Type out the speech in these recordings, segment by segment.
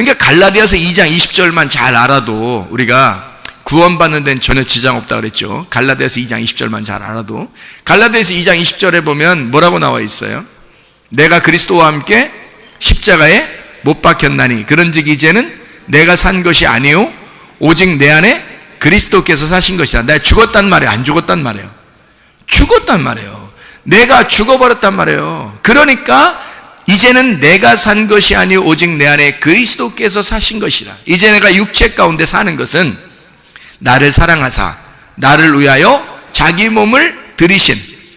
그러니까 갈라디아서 2장 20절만 잘 알아도 우리가 구원받는 데는 전혀 지장 없다 그랬죠. 갈라디아서 2장 20절만 잘 알아도 갈라디아서 2장 20절에 보면 뭐라고 나와 있어요? 내가 그리스도와 함께 십자가에 못 박혔나니 그런즉 이제는 내가 산 것이 아니요 오직 내 안에 그리스도께서 사신 것이다. 내가 죽었단 말이에요. 안 죽었단 말이에요. 죽었단 말이에요. 내가 죽어버렸단 말이에요. 그러니까 이제는 내가 산 것이 아니요 오직 내 안에 그리스도께서 사신 것이라. 이제 내가 육체 가운데 사는 것은 나를 사랑하사 나를 위하여 자기 몸을 들이신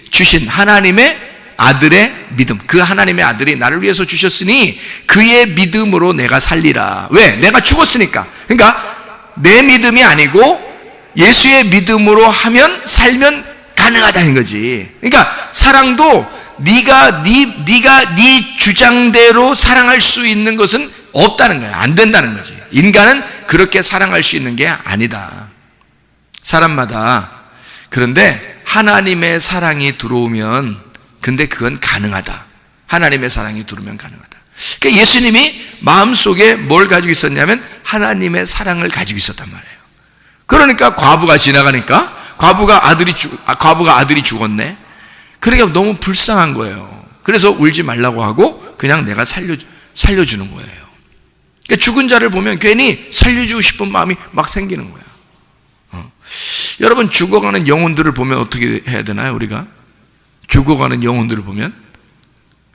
주신 하나님의 아들의 믿음. 그 하나님의 아들이 나를 위해서 주셨으니 그의 믿음으로 내가 살리라. 왜? 내가 죽었으니까. 그러니까 내 믿음이 아니고 예수의 믿음으로 하면 살면 가능하다는 거지. 그러니까 사랑도 네가 네 네가 네 주장대로 사랑할 수 있는 것은 없다는 거야. 안 된다는 거지. 인간은 그렇게 사랑할 수 있는 게 아니다. 사람마다 그런데 하나님의 사랑이 들어오면 근데 그건 가능하다. 하나님의 사랑이 들어오면 가능하다. 그러니까 예수님이 마음속에 뭘 가지고 있었냐면 하나님의 사랑을 가지고 있었단 말이에요. 그러니까 과부가 지나가니까 과부가 아들이 죽 아, 과부가 아들이 죽었네. 그러니까 너무 불쌍한 거예요. 그래서 울지 말라고 하고 그냥 내가 살려 살려주는 거예요. 그러니까 죽은 자를 보면 괜히 살려주고 싶은 마음이 막 생기는 거예요. 어. 여러분 죽어가는 영혼들을 보면 어떻게 해야 되나요? 우리가 죽어가는 영혼들을 보면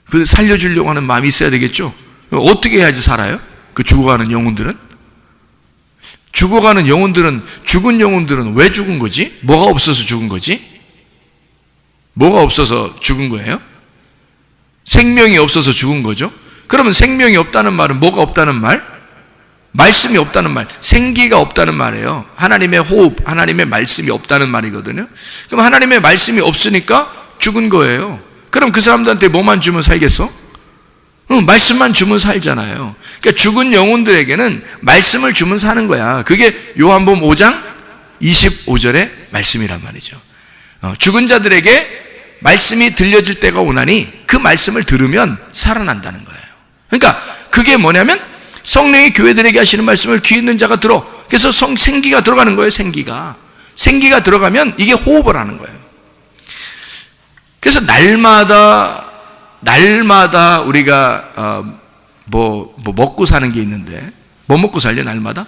그 살려주려고 하는 마음이 있어야 되겠죠. 어떻게 해야지 살아요? 그 죽어가는 영혼들은 죽어가는 영혼들은 죽은 영혼들은 왜 죽은 거지? 뭐가 없어서 죽은 거지? 뭐가 없어서 죽은 거예요? 생명이 없어서 죽은 거죠? 그러면 생명이 없다는 말은 뭐가 없다는 말? 말씀이 없다는 말, 생기가 없다는 말이에요. 하나님의 호흡, 하나님의 말씀이 없다는 말이거든요. 그럼 하나님의 말씀이 없으니까 죽은 거예요. 그럼 그 사람들한테 뭐만 주면 살겠어? 응, 말씀만 주면 살잖아요. 그러니까 죽은 영혼들에게는 말씀을 주면 사는 거야. 그게 요한복음 5장 25절의 말씀이란 말이죠. 어, 죽은 자들에게 말씀이 들려질 때가 오나니 그 말씀을 들으면 살아난다는 거예요. 그러니까 그게 뭐냐면 성령이 교회들에게 하시는 말씀을 귀 있는 자가 들어. 그래서 성 생기가 들어가는 거예요. 생기가 생기가 들어가면 이게 호흡을 하는 거예요. 그래서 날마다 날마다 우리가 어, 뭐, 뭐 먹고 사는 게 있는데 뭐 먹고 살려 날마다?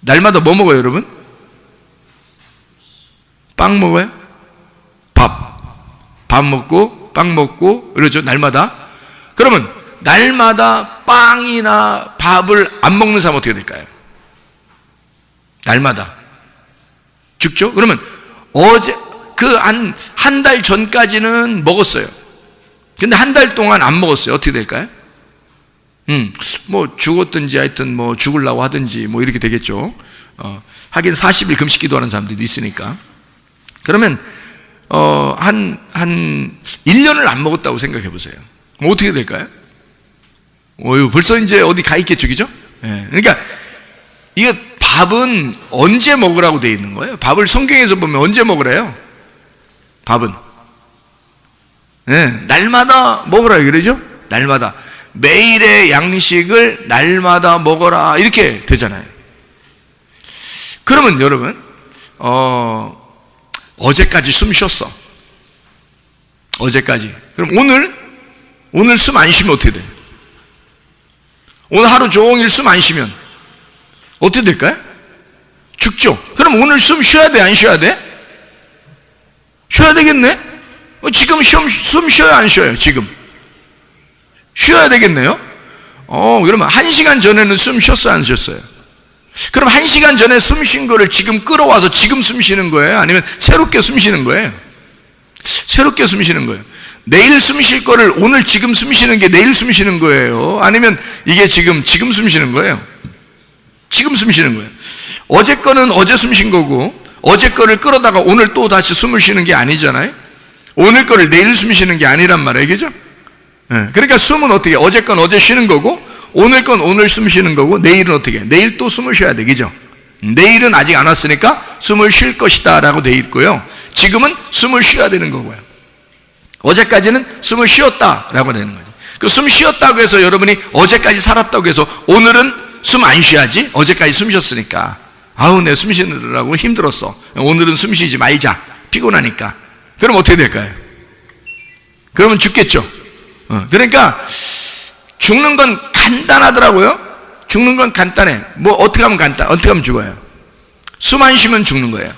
날마다 뭐 먹어요, 여러분? 빵 먹어요? 밥. 밥 먹고 빵 먹고 그러죠. 날마다. 그러면 날마다 빵이나 밥을 안 먹는 사람 어떻게 될까요? 날마다 죽죠? 그러면 어제 그 한 한 달 전까지는 먹었어요. 근데 한 달 동안 안 먹었어요. 어떻게 될까요? 음, 뭐 죽었든지 하여튼 뭐 죽으려고 하든지 뭐 이렇게 되겠죠. 어, 하긴 40일 금식 기도하는 사람들도 있으니까. 그러면 어, 한, 한 1년을 안 먹었다고 생각해 보세요. 어떻게 될까요? 어유 벌써 이제 어디 가 있겠죠, 그죠? 예. 그러니까 이게 밥은 언제 먹으라고 돼 있는 거예요? 밥을 성경에서 보면 언제 먹으래요? 밥은 예, 날마다 먹으라 그러죠? 날마다 매일의 양식을 날마다 먹어라 이렇게 되잖아요. 그러면 여러분 어, 어제까지 숨 쉬었어. 어제까지. 그럼 오늘 오늘 숨 안 쉬면 어떻게 돼? 오늘 하루 종일 숨 안 쉬면 어떻게 될까요? 죽죠. 그럼 오늘 숨 쉬어야 돼, 안 쉬어야 돼? 쉬어야 되겠네? 어, 지금 숨, 숨 쉬어야 안 쉬어요, 지금? 쉬어야 되겠네요? 어, 그러면 한 시간 전에는 숨 쉬었어요, 안 쉬었어요? 그럼 한 시간 전에 숨 쉰 거를 지금 끌어와서 지금 숨 쉬는 거예요? 아니면 새롭게 숨 쉬는 거예요? 새롭게 숨 쉬는 거예요. 내일 숨 쉴 거를 오늘 지금 숨 쉬는 게 내일 숨 쉬는 거예요? 아니면 이게 지금, 지금 숨 쉬는 거예요? 지금 숨 쉬는 거예요. 어제 거는 어제 숨 쉰 거고, 어제 거를 끌어다가 오늘 또 다시 숨을 쉬는 게 아니잖아요? 오늘 거를 내일 숨 쉬는 게 아니란 말이에요. 그죠? 예, 그러니까 숨은 어떻게, 어제 건 어제 쉬는 거고, 오늘 건 오늘 숨 쉬는 거고, 내일은 어떻게, 내일 또 숨을 쉬어야 돼. 그죠? 내일은 아직 안 왔으니까 숨을 쉴 것이다 라고 돼 있고요. 지금은 숨을 쉬어야 되는 거고요. 어제까지는 숨을 쉬었다 라고 되는 거죠. 그 숨 쉬었다고 해서 여러분이 어제까지 살았다고 해서 오늘은 숨 안 쉬어야지? 어제까지 숨 쉬었으니까. 아우, 내 숨 쉬느라고 힘들었어. 오늘은 숨 쉬지 말자. 피곤하니까. 그럼 어떻게 될까요? 그러면 죽겠죠. 어, 그러니까 죽는 건 간단하더라고요. 죽는 건 간단해. 뭐 어떻게 하면 간단? 어떻게 하면 죽어요? 숨 안 쉬면 죽는 거예요.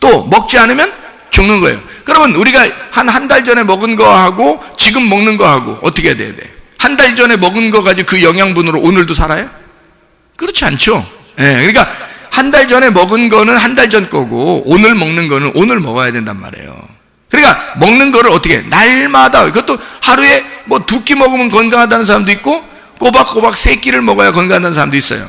또 먹지 않으면 죽는 거예요. 그러면 우리가 한 한 달 전에 먹은 거하고 지금 먹는 거하고 어떻게 해야 돼야 돼? 한 달 전에 먹은 거 가지고 그 영양분으로 오늘도 살아요? 그렇지 않죠. 예, 그러니까 한 달 전에 먹은 거는 한 달 전 거고 오늘 먹는 거는 오늘 먹어야 된단 말이에요. 그러니까 먹는 거를 어떻게 해? 날마다 그것도 하루에 뭐 두 끼 먹으면 건강하다는 사람도 있고 꼬박꼬박 세 끼를 먹어야 건강하다는 사람도 있어요.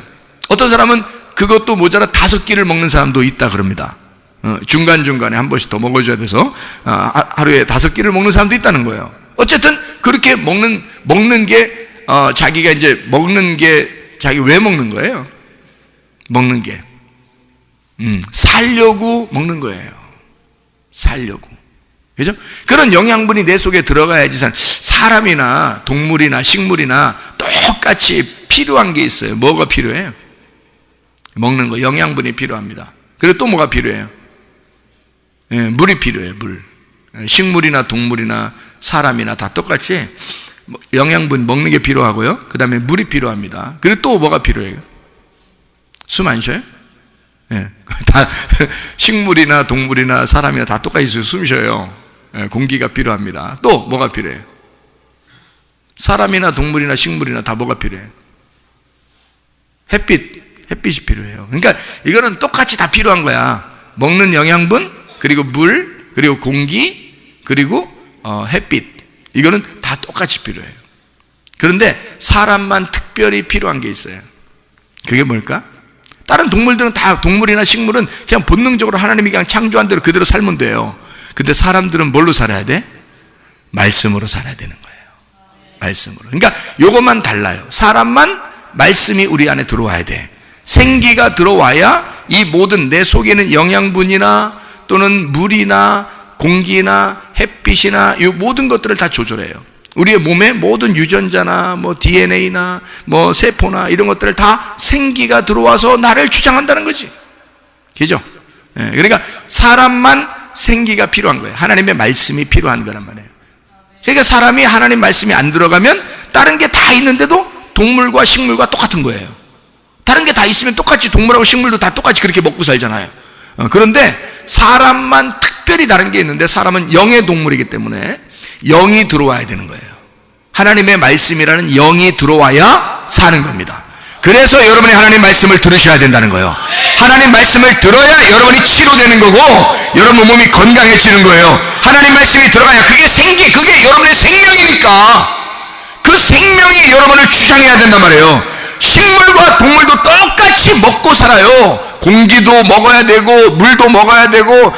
어떤 사람은 그것도 모자라 다섯 끼를 먹는 사람도 있다 그럽니다. 어, 중간중간에 한 번씩 더 먹어줘야 돼서 어, 하- 하루에 다섯 끼를 먹는 사람도 있다는 거예요. 어쨌든 그렇게 먹는 먹는 게 어, 자기가 이제 먹는 게 자기 왜 먹는 거예요? 먹는 게 음, 살려고 먹는 거예요. 살려고. 그죠? 그런 영양분이 내 속에 들어가야지 사- 사람이나 동물이나 식물이나 똑같이 필요한 게 있어요. 뭐가 필요해요? 먹는 거, 영양분이 필요합니다. 그리고 또 뭐가 필요해요? 예, 물이 필요해요, 물. 예, 식물이나 동물이나 사람이나 다 똑같이 뭐 영양분 먹는 게 필요하고요. 그 다음에 물이 필요합니다. 그리고 또 뭐가 필요해요? 숨 안 쉬어요? 예, 다 식물이나 동물이나 사람이나 다 똑같이 숨 쉬어요. 예, 공기가 필요합니다. 또 뭐가 필요해요? 사람이나 동물이나 식물이나 다 뭐가 필요해요? 햇빛, 햇빛이 필요해요. 그러니까 이거는 똑같이 다 필요한 거야. 먹는 영양분, 그리고 물, 그리고 공기, 그리고 어, 햇빛. 이거는 다 똑같이 필요해요. 그런데 사람만 특별히 필요한 게 있어요. 그게 뭘까? 다른 동물들은 다 동물이나 식물은 그냥 본능적으로 하나님이 그냥 창조한 대로 그대로 살면 돼요. 근데 사람들은 뭘로 살아야 돼? 말씀으로 살아야 되는 거예요. 말씀으로. 그러니까 요것만 달라요. 사람만 말씀이 우리 안에 들어와야 돼. 생기가 들어와야 이 모든 내 속에는 영양분이나 또는 물이나 공기나 햇빛이나 이 모든 것들을 다 조절해요. 우리의 몸에 모든 유전자나 뭐 DNA나 뭐 세포나 이런 것들을 다 생기가 들어와서 나를 주장한다는 거지. 그죠? 예, 그러니까 사람만 생기가 필요한 거예요. 하나님의 말씀이 필요한 거란 말이에요. 그러니까 사람이 하나님 말씀이 안 들어가면 다른 게 다 있는데도 동물과 식물과 똑같은 거예요. 다른 게 다 있으면 똑같이 동물하고 식물도 다 똑같이 그렇게 먹고 살잖아요. 어, 그런데 사람만 특별히 다른 게 있는데 사람은 영의 동물이기 때문에 영이 들어와야 되는 거예요. 하나님의 말씀이라는 영이 들어와야 사는 겁니다. 그래서 여러분이 하나님 말씀을 들으셔야 된다는 거예요. 하나님 말씀을 들어야 여러분이 치료되는 거고 여러분 몸이 건강해지는 거예요. 하나님 말씀이 들어가야 그게 생기, 그게 여러분의 생명이니까 그 생명이 여러분을 주장해야 된단 말이에요. 식물과 동물도 똑같이 먹고 살아요. 공기도 먹어야 되고 물도 먹어야 되고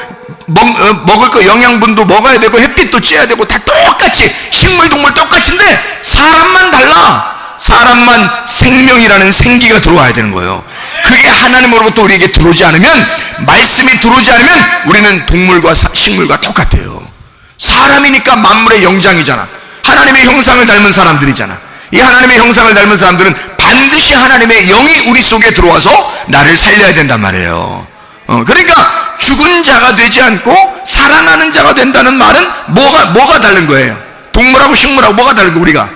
먹, 어, 먹을 거 영양분도 먹어야 되고 햇빛도 쬐야 되고 다 똑같이 식물 동물 똑같은데 사람만 달라. 사람만 생명이라는 생기가 들어와야 되는 거예요. 그게 하나님으로부터 우리에게 들어오지 않으면 말씀이 들어오지 않으면 우리는 동물과 사- 식물과 똑같아요. 사람이니까 만물의 영장이잖아. 하나님의 형상을 닮은 사람들이잖아. 이 하나님의 형상을 닮은 사람들은 반드시 하나님의 영이 우리 속에 들어와서 나를 살려야 된단 말이에요. 어, 그러니까 죽은 자가 되지 않고 살아나는 자가 된다는 말은 뭐가 뭐가 다른 거예요? 동물하고 식물하고 뭐가 다른 거 우리가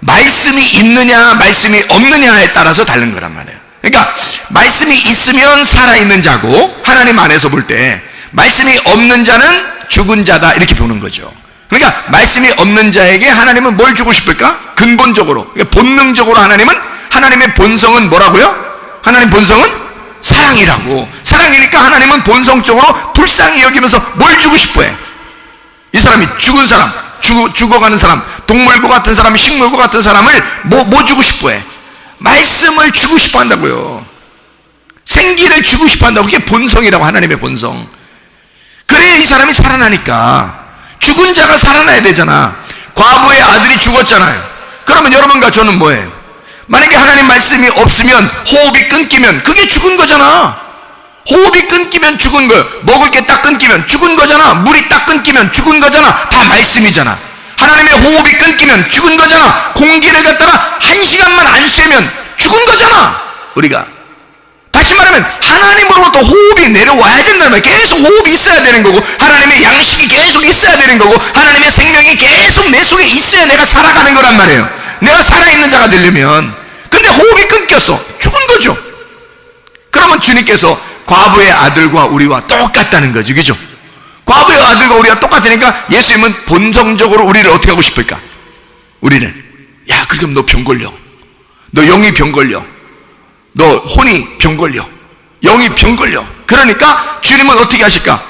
말씀이 있느냐 말씀이 없느냐에 따라서 다른 거란 말이에요. 그러니까 말씀이 있으면 살아 있는 자고 하나님 안에서 볼 때 말씀이 없는 자는 죽은 자다 이렇게 보는 거죠. 그러니까 말씀이 없는 자에게 하나님은 뭘 주고 싶을까? 근본적으로 그러니까 본능적으로 하나님은 하나님의 본성은 뭐라고요? 하나님 본성은 사랑이라고 사랑이니까 하나님은 본성적으로 불쌍히 여기면서 뭘 주고 싶어해? 이 사람이 죽은 사람, 죽어, 죽어가는 사람, 동물과 같은 사람, 식물과 같은 사람을 뭐, 뭐 주고 싶어 해? 말씀을 주고 싶어 한다고요. 생기를 주고 싶어 한다고. 그게 본성이라고, 하나님의 본성. 그래야 이 사람이 살아나니까. 죽은 자가 살아나야 되잖아. 과부의 아들이 죽었잖아요. 그러면 여러분과 저는 뭐예요? 만약에 하나님 말씀이 없으면 호흡이 끊기면 그게 죽은 거잖아. 호흡이 끊기면 죽은 거예요. 먹을 게 딱 끊기면 죽은 거잖아. 물이 딱 끊기면 죽은 거잖아. 다 말씀이잖아. 하나님의 호흡이 끊기면 죽은 거잖아. 공기를 갖다가 한 시간만 안 쐬면 죽은 거잖아. 우리가. 다시 말하면 하나님으로부터 호흡이 내려와야 말이에요. 계속 호흡이 있어야 되는 거고 하나님의 양식이 계속 있어야 되는 거고 하나님의 생명이 계속 내 속에 있어야 내가 살아가는 거란 말이에요. 내가 살아있는 자가 되려면 근데 호흡이 끊겼어. 죽은 거죠. 그러면 주님께서 과부의 아들과 우리와 똑같다는 거죠. 그죠? 과부의 아들과 우리가 똑같으니까 예수님은 본성적으로 우리를 어떻게 하고 싶을까? 우리를 야 그럼 너 병 걸려. 너 영이 병 걸려. 너 혼이 병 걸려. 영이 병 걸려. 그러니까 주님은 어떻게 하실까?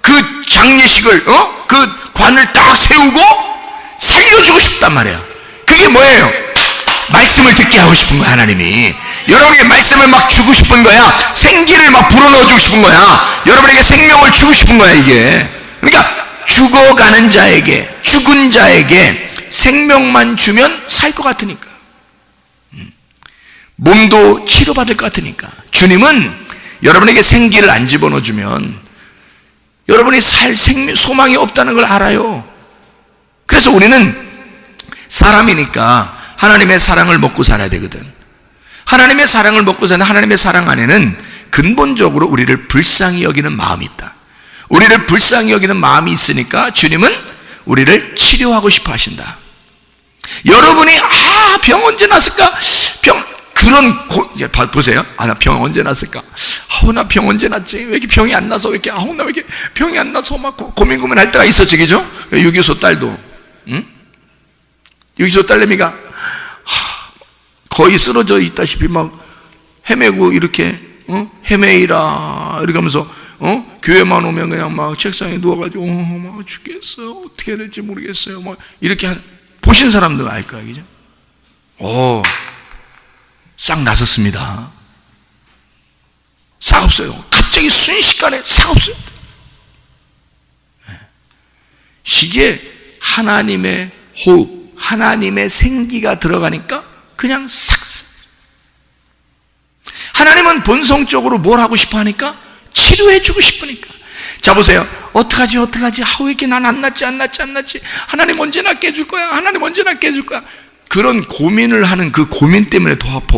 그 장례식을 어? 그 관을 딱 세우고 살려주고 싶단 말이에요. 그게 뭐예요? 말씀을 듣게 하고 싶은 거야 하나님이. 여러분에게 말씀을 막 주고 싶은 거야. 생기를 막 불어넣어 주고 싶은 거야. 여러분에게 생명을 주고 싶은 거야 이게. 그러니까 죽어가는 자에게 죽은 자에게 생명만 주면 살 것 같으니까. 몸도 치료받을 것 같으니까. 주님은 여러분에게 생기를 안 집어넣어 주면 여러분이 살 생명 소망이 없다는 걸 알아요. 그래서 우리는 사람이니까 하나님의 사랑을 먹고 살아야 되거든. 하나님의 사랑을 먹고 사는 하나님의 사랑 안에는 근본적으로 우리를 불쌍히 여기는 마음이 있다. 우리를 불쌍히 여기는 마음이 있으니까 주님은 우리를 치료하고 싶어 하신다. 여러분이 아, 병 언제 났을까? 병 그런 고, 보세요. 아, 나 병 언제 났을까? 아우, 나 병 언제 났지? 왜 이렇게 병이 안 나서 왜 이렇게 아우, 나 왜 이렇게 병이 안 나서 막 고- 고민 고민할 때가 있었지, 그죠? 유기소 딸도, 응? 유기소 딸내미가 하, 거의 쓰러져 있다시피 막 헤매고 이렇게 어? 헤매이라 이렇게 하면서 어? 교회만 오면 그냥 막 책상에 누워가지고 어, 막 죽겠어요 어떻게 해야 될지 모르겠어요 막 이렇게 한, 보신 사람들 알 거야 그죠? 오, 싹 나섰습니다 싹 없어요 갑자기 순식간에 싹 없어요 네. 이게 하나님의 호흡 하나님의 생기가 들어가니까 그냥 싹 하나님은 본성적으로 뭘 하고 싶어 하니까 치료해 주고 싶으니까. 자 보세요. 어떡하지 어떡하지? 아, 왜 이렇게 난 안 낫지 안 낫지 안 낫지? 하나님 언제 낫게 해줄 거야? 하나님 언제 낫게 해줄 거야? 그런 고민을 하는 그 고민 때문에 더 아파.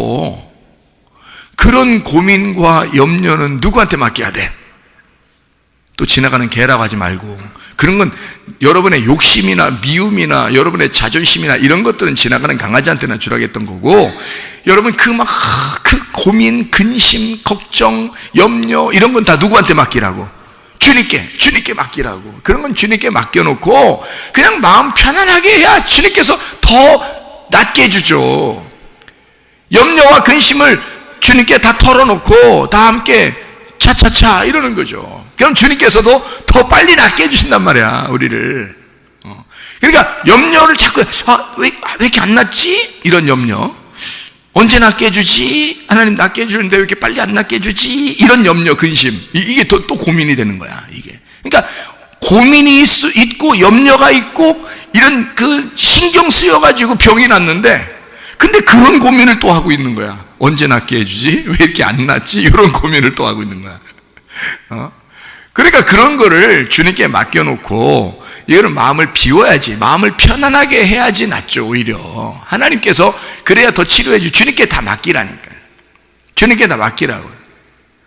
그런 고민과 염려는 누구한테 맡겨야 돼? 또 지나가는 개라고 하지 말고 그런 건 여러분의 욕심이나 미움이나 여러분의 자존심이나 이런 것들은 지나가는 강아지한테나 주라겠던 거고 여러분 그막그 고민, 근심, 걱정, 염려 이런 건 다 누구한테 맡기라고? 주님께, 주님께 맡기라고. 그런 건 주님께 맡겨놓고 그냥 마음 편안하게 해야 주님께서 더 낫게 해주죠. 염려와 근심을 주님께 다 털어놓고 다 함께 차차차 이러는 거죠. 그럼 주님께서도 더 빨리 낫게 해주신단 말이야, 우리를. 어. 그러니까 염려를 자꾸, 아, 왜, 아, 왜 이렇게 안 낫지? 이런 염려. 언제 낫게 해주지? 하나님 낫게 해주는데 왜 이렇게 빨리 안 낫게 해주지? 이런 염려, 근심. 이- 이게 또, 또 고민이 되는 거야, 이게. 그러니까 고민이 있, 있고 염려가 있고 이런 그 신경 쓰여가지고 병이 났는데 근데 그런 고민을 또 하고 있는 거야. 언제 낫게 해주지? 왜 이렇게 안 낫지? 이런 고민을 또 하고 있는 거야. 어? 그러니까 그런 거를 주님께 맡겨놓고 이거는 마음을 비워야지 마음을 편안하게 해야지 낫죠 오히려 하나님께서 그래야 더 치료해주 주님께 다 맡기라니까 주님께 다 맡기라고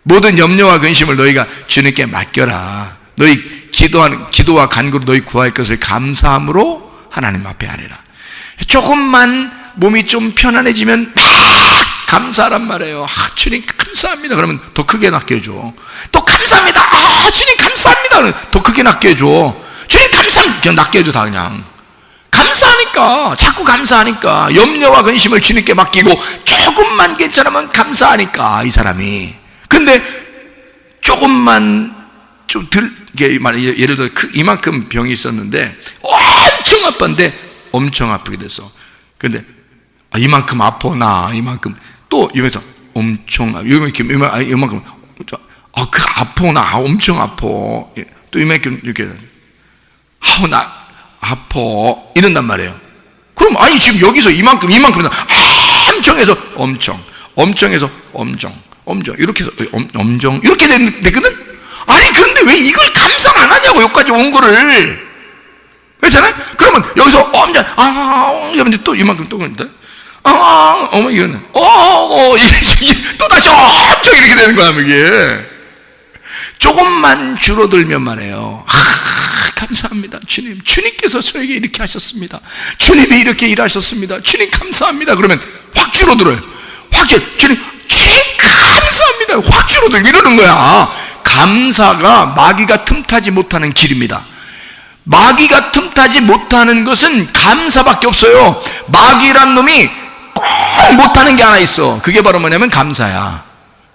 모든 염려와 근심을 너희가 주님께 맡겨라 너희 기도하는 기도와 간구로 너희 구할 것을 감사함으로 하나님 앞에 하리라 조금만 몸이 좀 편안해지면 막 감사란 말이에요. 아, 주님 감사합니다. 그러면 더 크게 낚여줘. 또 감사합니다. 아, 주님 감사합니다. 더 크게 낚여줘. 주님 감사합니다. 그냥 낚여줘, 다 그냥. 감사하니까, 자꾸 감사하니까, 염려와 근심을 주님께 맡기고, 조금만 괜찮으면 감사하니까, 이 사람이. 근데, 조금만, 좀 들, 예를 들어, 그- 이만큼 병이 있었는데, 엄청 아팠는데, 엄청 아프게 됐어. 근데, 아, 이만큼 아파, 나, 이만큼. 또, 이면서 엄청, 아- 이만큼, 이만- 아, 이만큼, 아, 그 아파, 나 엄청 아파. 예, 또 이만큼, 이렇게. 아우, 나 아파. 이런단 말이에요. 그럼, 아니, 지금 여기서 이만큼, 이만큼, 엄청 해서 엄청, 엄청 해서 엄청, 엄청, 이렇게 해서 엄, 엄청, 이렇게 되- 되거든? 아니, 그런데 왜 이걸 감상 안 하냐고, 여기까지 온 거를. 그렇잖아요? 그러면 여기서 엄청, 아, 이러면 또 이만큼 또 그런다. 아, 어머, 이거는, 어, 어, 이게, 이게 또 다시 엄청 이렇게 되는 거야, 이게. 조금만 줄어들면 말해요. 아, 감사합니다. 주님. 주님께서 저에게 이렇게 하셨습니다. 주님이 이렇게 일하셨습니다. 주님 감사합니다. 그러면 확 줄어들어요. 확 줄, 주님, 주님 감사합니다. 확 줄어들고 이러는 거야. 감사가 마귀가 틈타지 못하는 길입니다. 마귀가 틈타지 못하는 것은 감사밖에 없어요. 마귀란 놈이 꼭 못하는 게 하나 있어. 그게 바로 뭐냐면 감사야.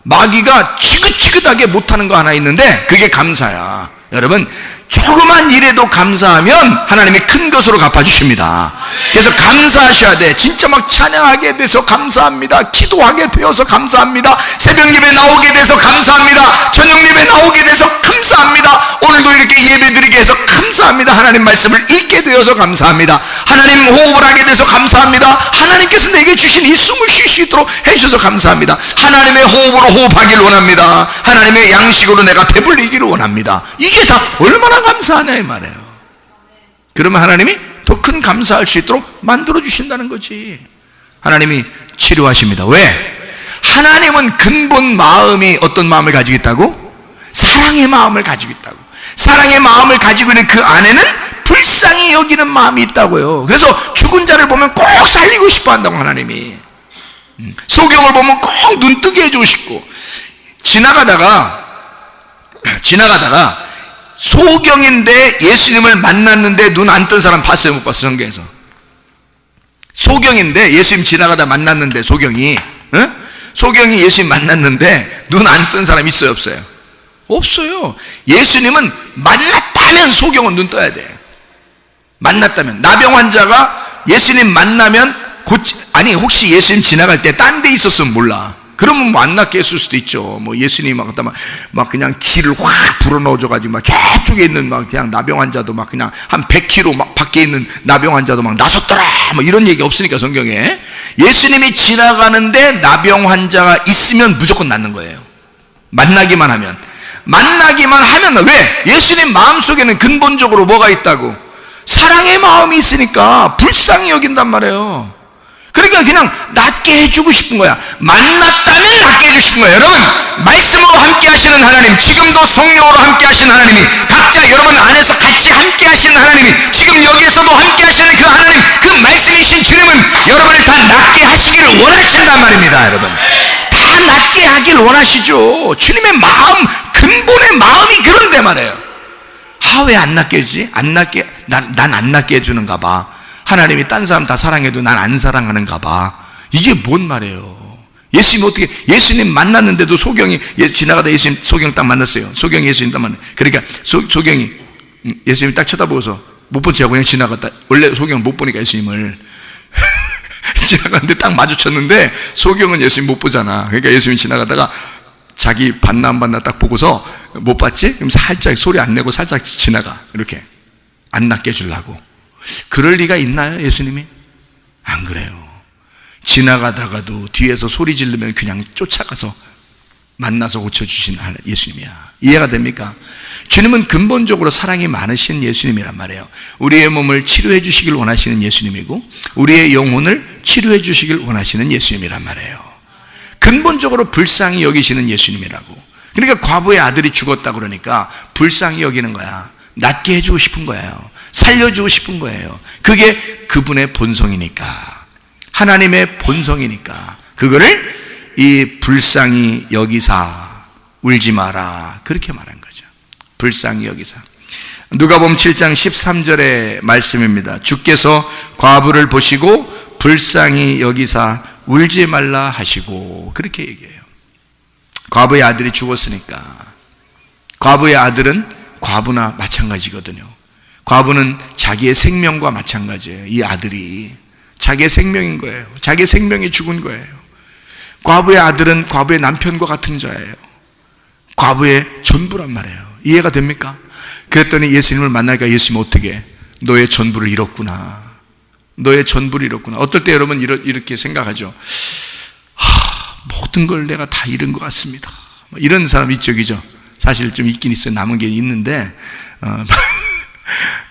마귀가 지긋지긋하게 못하는 거 하나 있는데 그게 감사야. 여러분 조그만 일에도 감사하면 하나님이 큰 것으로 갚아주십니다. 그래서 감사하셔야 돼. 진짜 막 찬양하게 돼서 감사합니다. 기도하게 되어서 감사합니다. 새벽 예배 나오게 돼서 감사합니다. 저녁 예배 나오게 돼서 감사합니다. 오늘도 이렇게 예배 드리게 해서 감사합니다. 하나님 말씀을 읽게 되어서 감사합니다. 하나님 호흡을 하게 돼서 감사합니다. 하나님께서 내게 주신 이 숨을 쉴 수 있도록 해주셔서 감사합니다. 하나님의 호흡으로 호흡하기를 원합니다. 하나님의 양식으로 내가 배불리기를 원합니다. 이게 다 얼마나 감사하냐 이 말이에요. 그러면 하나님이 더 큰 감사할 수 있도록 만들어 주신다는 거지. 하나님이 치료하십니다. 왜? 하나님은 근본 마음이 어떤 마음을 가지고 있다고? 사랑의 마음을 가지고 있다고. 사랑의 마음을 가지고 있는 그 안에는 불쌍히 여기는 마음이 있다고요. 그래서 죽은 자를 보면 꼭 살리고 싶어 한다고 하나님이. 음, 소경을 보면 꼭 눈뜨게 해주고 싶고. 지나가다가, 지나가다가 소경인데 예수님을 만났는데 눈 안 뜬 사람 봤어요? 못 봤어요? 성경에서. 소경인데 예수님 지나가다 만났는데 소경이, 어? 소경이 예수님 만났는데 눈 안 뜬 사람 있어요? 없어요? 없어요. 예수님은 만났다면 소경은 눈 떠야 돼. 만났다면. 나병 환자가 예수님 만나면 곧, 아니, 혹시 예수님 지나갈 때 딴 데 있었으면 몰라. 그러면 뭐안 낫게 했을 수도 있죠. 뭐 예수님 막, 막, 막 그냥 기를 확 불어넣어줘가지고 막 저쪽에 있는 막 그냥 나병 환자도 막 그냥 한 100km 막 밖에 있는 나병 환자도 막 나섰더라. 뭐 이런 얘기 없으니까 성경에. 예수님이 지나가는데 나병 환자가 있으면 무조건 낫는 거예요. 만나기만 하면. 만나기만 하면 왜? 예수님 마음속에는 근본적으로 뭐가 있다고? 사랑의 마음이 있으니까 불쌍히 여긴단 말이에요. 그러니까 그냥 낫게 해주고 싶은 거야. 만났다면 낫게 해주신 거예요. 여러분, 말씀으로 함께 하시는 하나님, 지금도 성령으로 함께 하시는 하나님이, 각자 여러분 안에서 같이 함께 하시는 하나님이, 지금 여기에서도 함께 하시는 그 하나님, 그 말씀이신 주님은 여러분을 다 낫게 하시기를 원하신단 말입니다, 여러분. 다 낫게 하길 원하시죠. 주님의 마음, 근본의 마음이 그런데 말이에요. 아, 왜 안 낫게 해주지? 안 낫게, 난, 난 안 낫게 해주는가 봐. 하나님이 딴 사람 다 사랑해도 난 안 사랑하는가 봐. 이게 뭔 말이에요? 예수님 어떻게, 예수님 만났는데도 소경이, 예, 지나가다 예수님 소경 딱 만났어요. 소경이 예수님 딱 만났 그러니까 소, 소경이 음, 예수님 딱 쳐다보고서 못본 척하고 그냥 지나갔다. 원래 소경은 못 보니까 예수님을. 지나갔는데 딱 마주쳤는데 소경은 예수님 못 보잖아. 그러니까 예수님 지나가다가 자기 봤나 안 봤나 딱 보고서 못 봤지? 그럼 살짝 소리 안 내고 살짝 지나가. 이렇게. 안 낫게 해주려고. 그럴 리가 있나요, 예수님이? 안 그래요. 지나가다가도 뒤에서 소리 지르면 그냥 쫓아가서 만나서 고쳐주신 예수님이야. 이해가 됩니까? 주님은 근본적으로 사랑이 많으신 예수님이란 말이에요. 우리의 몸을 치료해 주시길 원하시는 예수님이고, 우리의 영혼을 치료해 주시길 원하시는 예수님이란 말이에요. 근본적으로 불쌍히 여기시는 예수님이라고. 그러니까 과부의 아들이 죽었다 그러니까 불쌍히 여기는 거야. 낫게 해주고 싶은 거예요. 살려주고 싶은 거예요. 그게 그분의 본성이니까. 하나님의 본성이니까. 그거를 이 불쌍히 여기사 울지 마라. 그렇게 말한 거죠. 불쌍히 여기사. 누가 보면 7장 13절의 말씀입니다. 주께서 과부를 보시고 불쌍히 여기사 울지 말라 하시고 그렇게 얘기해요. 과부의 아들이 죽었으니까. 과부의 아들은 과부나 마찬가지거든요. 과부는 자기의 생명과 마찬가지예요. 이 아들이 자기의 생명인 거예요. 자기의 생명이 죽은 거예요. 과부의 아들은 과부의 남편과 같은 자예요. 과부의 전부란 말이에요. 이해가 됩니까? 그랬더니 예수님을 만나니까 예수님 어떻게 너의 전부를 잃었구나. 너의 전부를 잃었구나. 어떨 때 여러분 이렇게 생각하죠. 하, 모든 걸 내가 다 잃은 것 같습니다. 뭐 이런 사람 이쪽이죠. 사실 좀 있긴 있어요. 남은 게 있는데 어,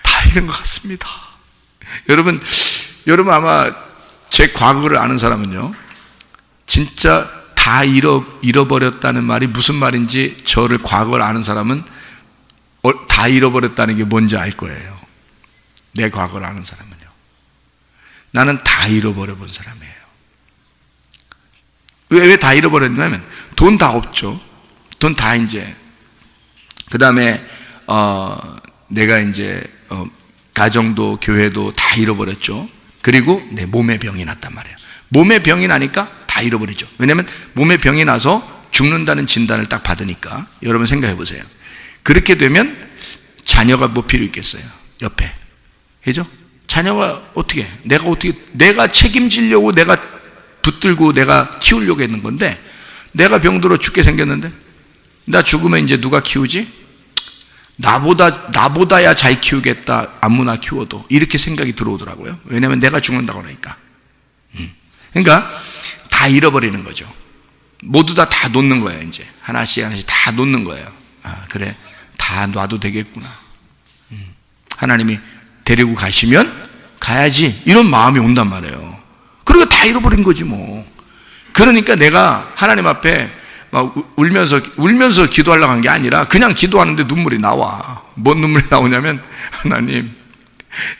다 잃어버리는 것 같습니다. 여러분, 여러분 아마 제 과거를 아는 사람은요, 진짜 다 잃어, 잃어버렸다는 말이 무슨 말인지 저를 과거를 아는 사람은 어, 다 잃어버렸다는 게 뭔지 알 거예요. 내 과거를 아는 사람은요. 나는 다 잃어버려 본 사람이에요. 왜, 왜 다 잃어버렸냐면 돈 다 없죠. 돈 다 이제. 그 다음에, 어, 내가 이제, 어, 가정도 교회도 다 잃어버렸죠. 그리고 내 몸에 병이 났단 말이에요. 몸에 병이 나니까 다 잃어버리죠. 왜냐하면 몸에 병이 나서 죽는다는 진단을 딱 받으니까 여러분 생각해 보세요. 그렇게 되면 자녀가 뭐 필요 있겠어요? 옆에. 그죠? 자녀가 어떻게, 해? 내가 어떻게, 내가 책임지려고 내가 붙들고 내가 키우려고 했는 건데, 내가 병들어 죽게 생겼는데, 나 죽으면 이제 누가 키우지? 나보다, 나보다야 잘 키우겠다. 아무나 키워도. 이렇게 생각이 들어오더라고요. 왜냐면 내가 죽는다고 그러니까. 음. 그러니까 다 잃어버리는 거죠. 모두 다다 놓는 거예요, 이제. 하나씩 하나씩 다 놓는 거예요. 아, 그래. 다 놔도 되겠구나. 음. 하나님이 데리고 가시면 가야지. 이런 마음이 온단 말이에요. 그리고 다 잃어버린 거지 뭐. 그러니까 내가 하나님 앞에 막 우- 울면서 울면서 기도하려고 한 게 아니라 그냥 기도하는데 눈물이 나와. 뭔 눈물이 나오냐면 하나님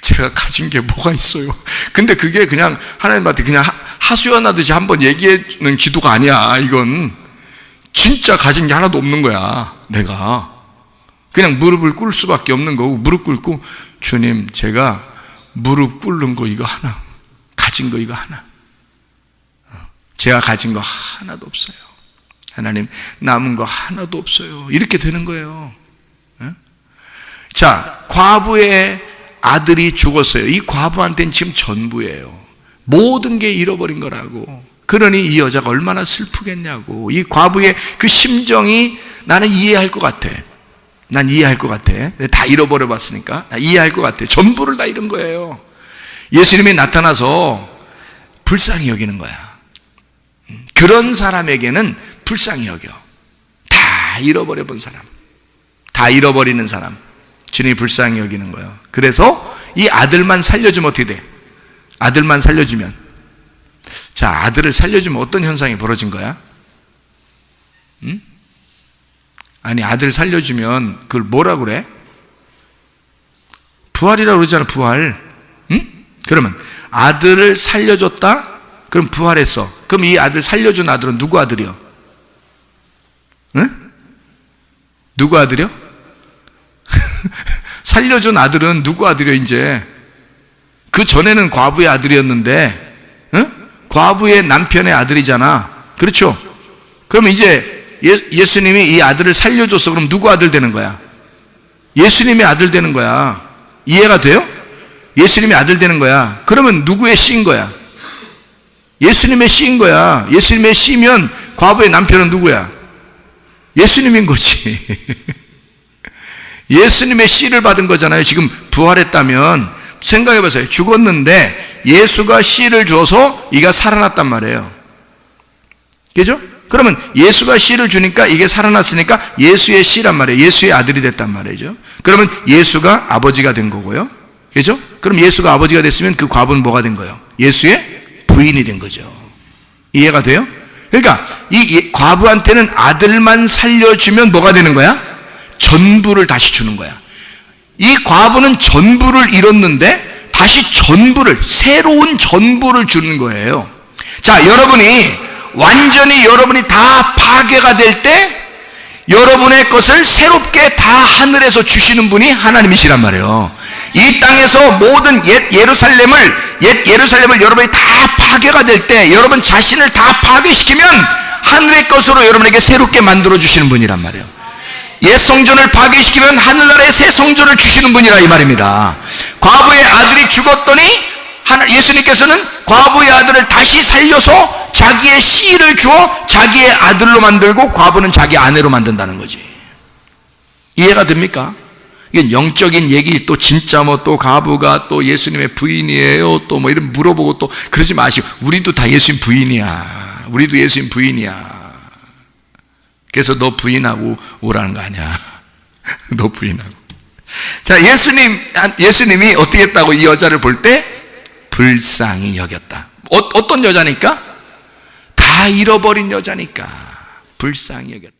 제가 가진 게 뭐가 있어요. 근데 그게 그냥 하나님한테 그냥 하- 하소연하듯이 한번 얘기해주는 기도가 아니야. 이건 진짜 가진 게 하나도 없는 거야. 내가 그냥 무릎을 꿇을 수밖에 없는 거고 무릎 꿇고 주님 제가 무릎 꿇는 거 이거 하나 가진 거 이거 하나 어, 제가 가진 거 하나도 없어요. 하나님 남은 거 하나도 없어요. 이렇게 되는 거예요. 어? 자, 과부의 아들이 죽었어요. 이 과부한테는 지금 전부예요. 모든 게 잃어버린 거라고. 그러니 이 여자가 얼마나 슬프겠냐고. 이 과부의 그 심정이 나는 이해할 것 같아. 난 이해할 것 같아. 다 잃어버려 봤으니까. 나 이해할 것 같아. 전부를 다 잃은 거예요. 예수님이 나타나서 불쌍히 여기는 거야. 음, 그런 사람에게는 불쌍히 여겨. 다 잃어버려 본 사람. 다 잃어버리는 사람. 주님이 불쌍히 여기는 거예요. 그래서 이 아들만 살려주면 어떻게 돼? 아들만 살려주면. 자, 아들을 살려주면 어떤 현상이 벌어진 거야? 응? 아니, 아들 살려주면 그걸 뭐라 그래? 부활이라고 그러잖아, 부활. 응? 그러면 아들을 살려줬다? 그럼 부활했어. 그럼 이 아들 살려준 아들은 누구 아들이요? 응? 누구 아들이요? 살려준 아들은 누구 아들이요, 이제? 그 전에는 과부의 아들이었는데, 응? 과부의 남편의 아들이잖아. 그렇죠? 그럼 이제 예, 예수님이 이 아들을 살려줘서 그럼 누구 아들 되는 거야? 예수님의 아들 되는 거야. 이해가 돼요? 예수님의 아들 되는 거야. 그러면 누구의 씨인 거야? 예수님의 씨인 거야. 예수님의 씨면 과부의 남편은 누구야? 예수님인 거지. 예수님의 씨를 받은 거잖아요. 지금 부활했다면 생각해 보세요. 죽었는데 예수가 씨를 줘서 이가 살아났단 말이에요. 그죠? 그러면 예수가 씨를 주니까 이게 살아났으니까 예수의 씨란 말이에요. 예수의 아들이 됐단 말이죠. 그러면 예수가 아버지가 된 거고요. 그죠? 그럼 예수가 아버지가 됐으면 그 과부는 뭐가 된 거예요? 예수의 부인이 된 거죠. 이해가 돼요? 그러니까 이 과부한테는 아들만 살려주면 뭐가 되는 거야? 전부를 다시 주는 거야. 이 과부는 전부를 잃었는데 다시 전부를 새로운 전부를 주는 거예요. 자, 여러분이 완전히 여러분이 다 파괴가 될 때 여러분의 것을 새롭게 다 하늘에서 주시는 분이 하나님이시란 말이에요. 이 땅에서 모든 옛 예루살렘을 옛 예루살렘을 여러분이 다 파괴가 될 때 여러분 자신을 다 파괴시키면 하늘의 것으로 여러분에게 새롭게 만들어 주시는 분이란 말이에요. 옛 성전을 파괴시키면 하늘나라의 새 성전을 주시는 분이라 이 말입니다. 과부의 아들이 죽었더니 예수님께서는 과부의 아들을 다시 살려서 자기의 씨를 주어 자기의 아들로 만들고 과부는 자기 아내로 만든다는 거지. 이해가 됩니까? 이건 영적인 얘기 또 진짜 뭐또 과부가 또 예수님의 부인이에요 또 뭐 이런 물어보고 또 그러지 마시고 우리도 다 예수님 부인이야. 우리도 예수님 부인이야. 그래서 너 부인하고 오라는 거 아니야. 너 부인하고. 자, 예수님, 예수님이 어떻게 했다고 이 여자를 볼 때? 불쌍히 여겼다. 어, 어떤 여자니까? 다 잃어버린 여자니까. 불쌍히 여겼다.